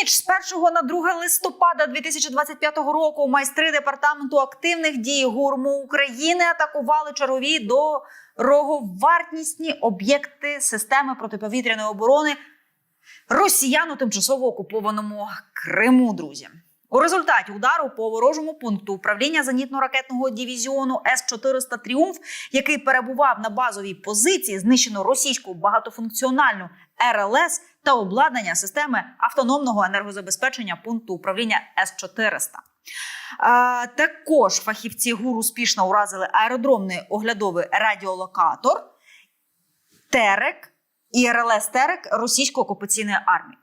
ніч з 1 на 2 листопада 2025 року майстри департаменту активних дій ГУРМу України атакували чергові дороговартісні об'єкти системи протиповітряної оборони росіян у тимчасово окупованому Криму. Друзі. У результаті удару по ворожому пункту управління зенітно-ракетного дивізіону С-400 Тріумф, який перебував на базовій позиції, знищено російську багатофункціональну РЛС та обладнання системи автономного енергозабезпечення пункту управління С-400. Також фахівці ГУР успішно уразили аеродромний оглядовий радіолокатор Терек і РЛС Терек російської окупаційної армії.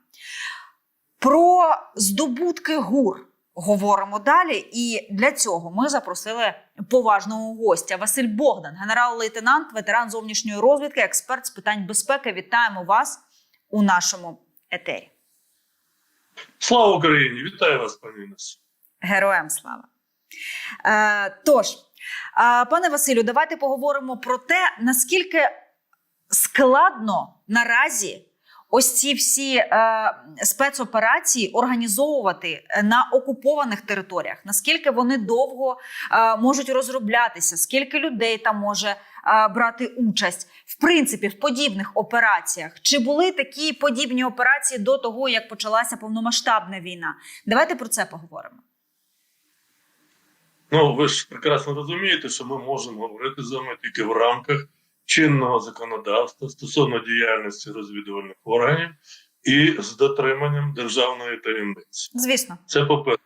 Про здобутки ГУР говоримо далі. І для цього ми запросили поважного гостя Василь Богдан, генерал-лейтенант, ветеран зовнішньої розвідки, експерт з питань безпеки. Вітаємо вас у нашому етері. Слава Україні! Вітаю вас, пані Інес. Героям слава. Е, тож, е, пане Василю, давайте поговоримо про те, наскільки складно наразі ось ці всі е, спецоперації організовувати на окупованих територіях, наскільки вони довго е, можуть розроблятися, скільки людей там може е, брати участь, в принципі, в подібних операціях. Чи були такі подібні операції до того, як почалася повномасштабна війна? Давайте про це поговоримо. Ну, ви ж прекрасно розумієте, що ми можемо говорити з вами тільки в рамках чинного законодавства стосовно діяльності розвідувальних органів і з дотриманням державної таємниці. Звісно, Це по-перше.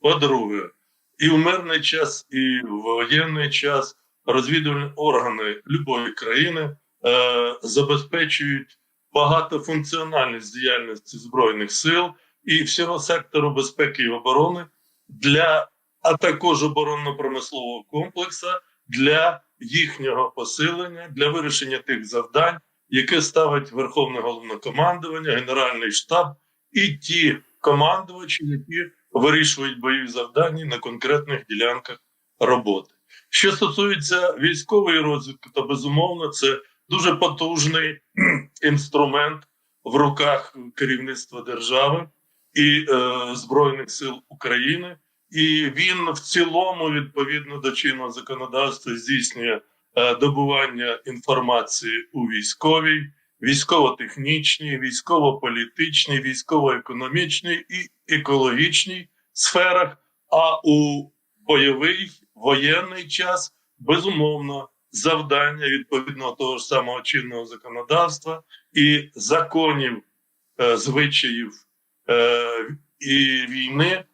По-друге, і в мирний час, і в воєнний час розвідувальні органи любої країни е, забезпечують багатофункціональність діяльності збройних сил і всього сектору безпеки і оборони для а також оборонно-промислового комплексу для їхнього посилення, для вирішення тих завдань, які ставить Верховне головнокомандування, Генеральний штаб і ті командувачі, які вирішують бойові завдання на конкретних ділянках роботи. Що стосується військової розвідки, то безумовно це дуже потужний інструмент в руках керівництва держави і е, Збройних сил України, і він в цілому, відповідно до чинного законодавства, здійснює е, добування інформації у військовій, військово-технічній, військово-політичній, військово-економічній і екологічній сферах. А у бойовий воєнний час безумовно завдання відповідно того ж самого чинного законодавства і законів, е, звичаїв е, і війни.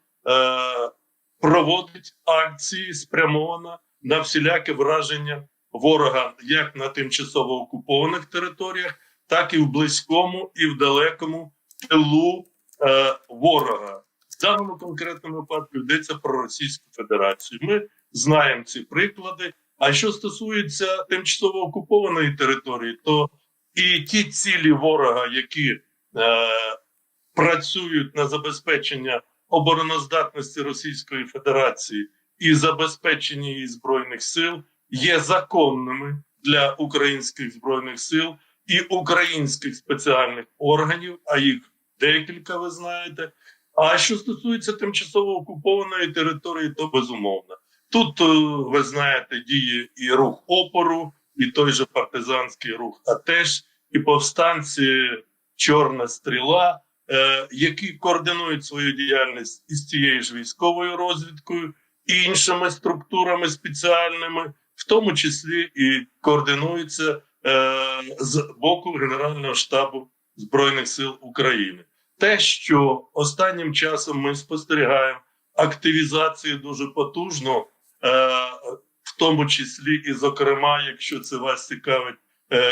Проводить акції спрямовано на всіляке враження ворога як на тимчасово окупованих територіях, так і в близькому і в далекому тилу е, ворога. В даному конкретному випадку йдеться про Російську Федерацію. Ми знаємо ці приклади. А що стосується тимчасово окупованої території, то і ті цілі ворога, які е, працюють на забезпечення обороноздатності Російської Федерації і забезпечення її збройних сил є законними для українських збройних сил і українських спеціальних органів, а їх декілька, ви знаєте. А що стосується тимчасово окупованої території, то безумовно. Тут е, ви знаєте, діє і рух опору, і той же партизанський рух, а теж і повстанці Чорна стріла, е, які координують свою діяльність із цією ж військовою розвідкою, і іншими структурами спеціальними, в тому числі і координуються е, з боку Генерального штабу Збройних сил України. Те, що останнім часом ми спостерігаємо активізацію дуже потужно, е, в тому числі і, зокрема, якщо це вас цікавить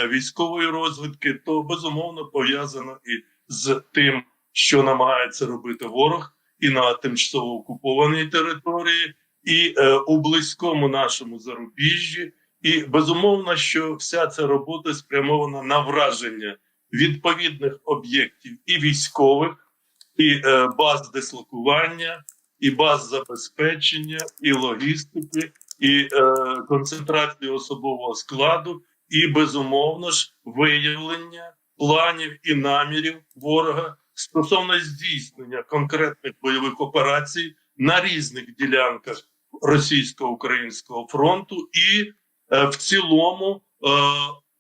військової розвідки, то безумовно пов'язано і з тим, що намагається робити ворог і на тимчасово окупованій території, і е, у близькому нашому зарубіжжі. І безумовно, що вся ця робота спрямована на враження відповідних об'єктів і військових, і е, баз дислокування, і баз забезпечення, і логістики, і е, концентрації особового складу, і безумовно ж виявлення планів і намірів ворога стосовно здійснення конкретних бойових операцій на різних ділянках російсько-українського фронту, і е, в цілому е,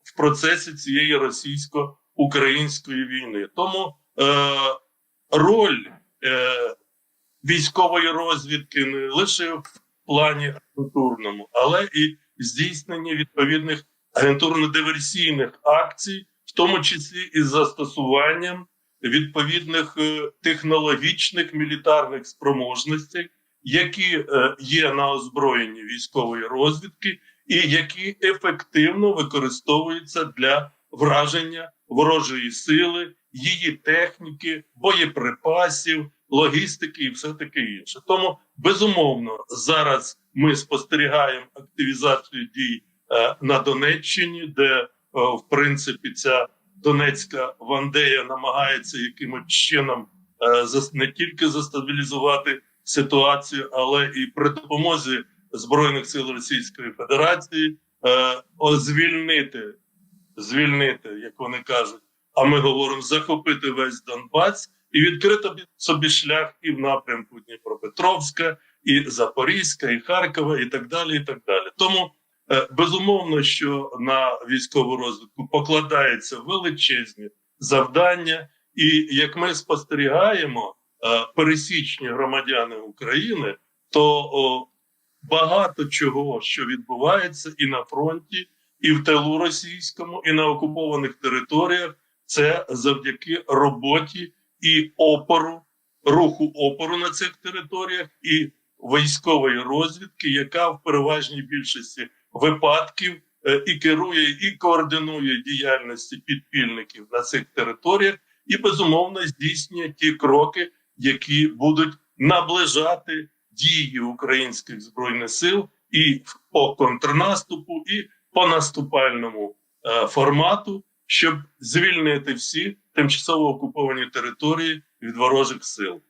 в процесі цієї російсько-української війни. Тому е, роль військової розвідки не лише в плані агентурному, але і здійснення відповідних агентурно-диверсійних акцій, в тому числі із застосуванням відповідних е, технологічних мілітарних спроможностей, які е, є на озброєнні військової розвідки, і які ефективно використовуються для враження ворожої сили, її техніки, боєприпасів, логістики і все таке інше. Тому безумовно зараз ми спостерігаємо активізацію дій е, на Донеччині, де в принципі ця Донецька Вандея намагається якимось чином е, не тільки застабілізувати ситуацію, але і при допомозі збройних сил Російської Федерації е, звільнити, звільнити, як вони кажуть. А ми говоримо захопити весь Донбас і відкрити собі шлях і в напрямку Дніпропетровська, і Запорізька, і Харкова, і так далі. І так далі. Тому безумовно, що на військову розвитку покладаються величезні завдання, і як ми спостерігаємо, е, пересічні громадяни України, то багато чого, що відбувається і на фронті, і в тилу російському, і на окупованих територіях, це завдяки роботі і опору, руху опору на цих територіях, і військової розвідки, яка в переважній більшості випадків е, і керує, і координує діяльності підпільників на цих територіях, і безумовно здійснює ті кроки, які будуть наближати дії українських збройних сил і по контрнаступу, і по наступальному е, формату, щоб звільнити всі тимчасово окуповані території від ворожих сил.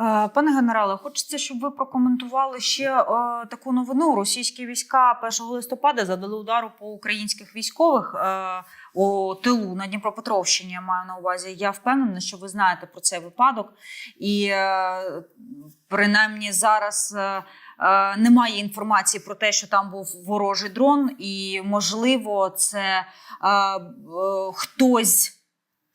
Е, Пане генерале, хочеться, щоб ви прокоментували ще е, таку новину. Російські війська 1 листопада задали удару по українських військових е, у тилу на Дніпропетровщині. Я маю на увазі. Я впевнена, що ви знаєте про цей випадок, і принаймні зараз. Немає інформації про те, що там був ворожий дрон, і можливо, це е, е, хтось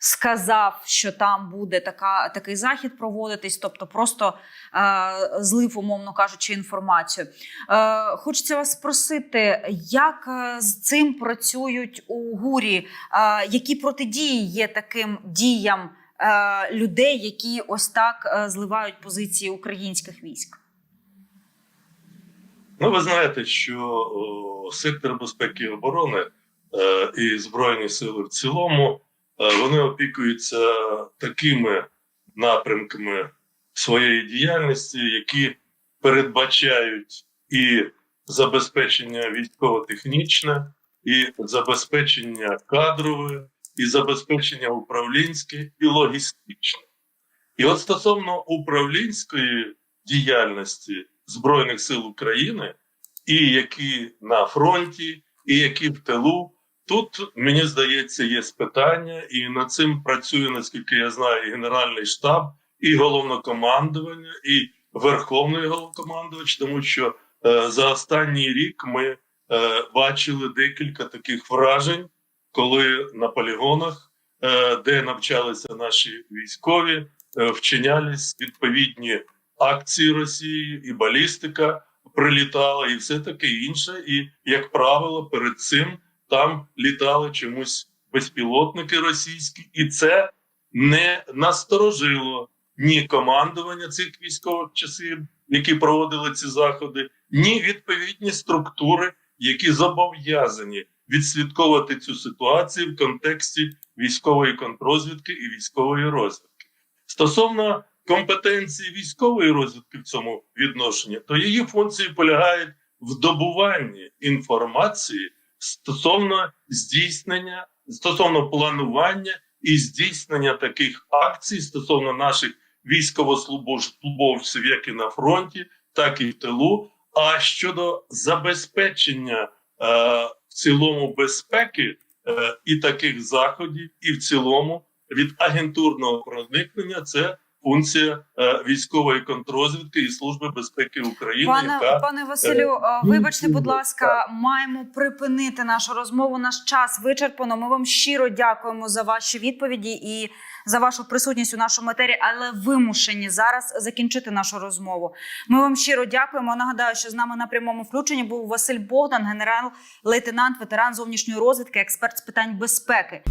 сказав, що там буде така, такий захід проводитись, тобто просто е, злив, умовно кажучи, інформацію. Е, хочеться вас спросити, як е, з цим працюють у гурі, е, які протидії є таким діям е, людей, які ось так е, зливають позиції українських військ? Ну, ви знаєте, що о, сектор безпеки і оборони е, і Збройні сили в цілому вони опікуються такими напрямками своєї діяльності, які передбачають і забезпечення військово-технічне, і забезпечення кадрове, і забезпечення управлінське і логістичне. І от стосовно управлінської діяльності Збройних сил України, і які на фронті, і які в тилу, тут мені здається, є питання, і над цим працює, наскільки я знаю, і Генеральний штаб, і головнокомандування, і Верховний головнокомандувач, тому що е, за останній рік ми е, бачили декілька таких вражень, коли на полігонах, е, де навчалися наші військові, е, вчинялись відповідні акції Росії, і балістика прилітала, і все таке інше. І, як правило, перед цим там літали чомусь безпілотники російські, і це не насторожило ні командування цих військових часів, які проводили ці заходи, ні відповідні структури, які зобов'язані відслідковувати цю ситуацію в контексті військової контрозвідки і військової розвідки. Стосовно компетенції військової розвідки в цьому відношенні, то її функції полягають в добуванні інформації стосовно здійснення, стосовно планування і здійснення таких акцій стосовно наших військовослужбовців, як і на фронті, так і в тилу. А щодо забезпечення е, в цілому безпеки е, і таких заходів, і в цілому від агентурного проникнення. Це функція е, військової контрозвідки і служби безпеки України, Пане яка пане Василю, е, ну, вибачте, будь ласка, маємо припинити нашу розмову. Наш час вичерпано. Ми вам щиро дякуємо за ваші відповіді і за вашу присутність у нашому етері, але вимушені зараз закінчити нашу розмову. Ми вам щиро дякуємо. Нагадаю, що з нами на прямому включенні був Василь Богдан, генерал-лейтенант, ветеран зовнішньої розвідки, експерт з питань безпеки.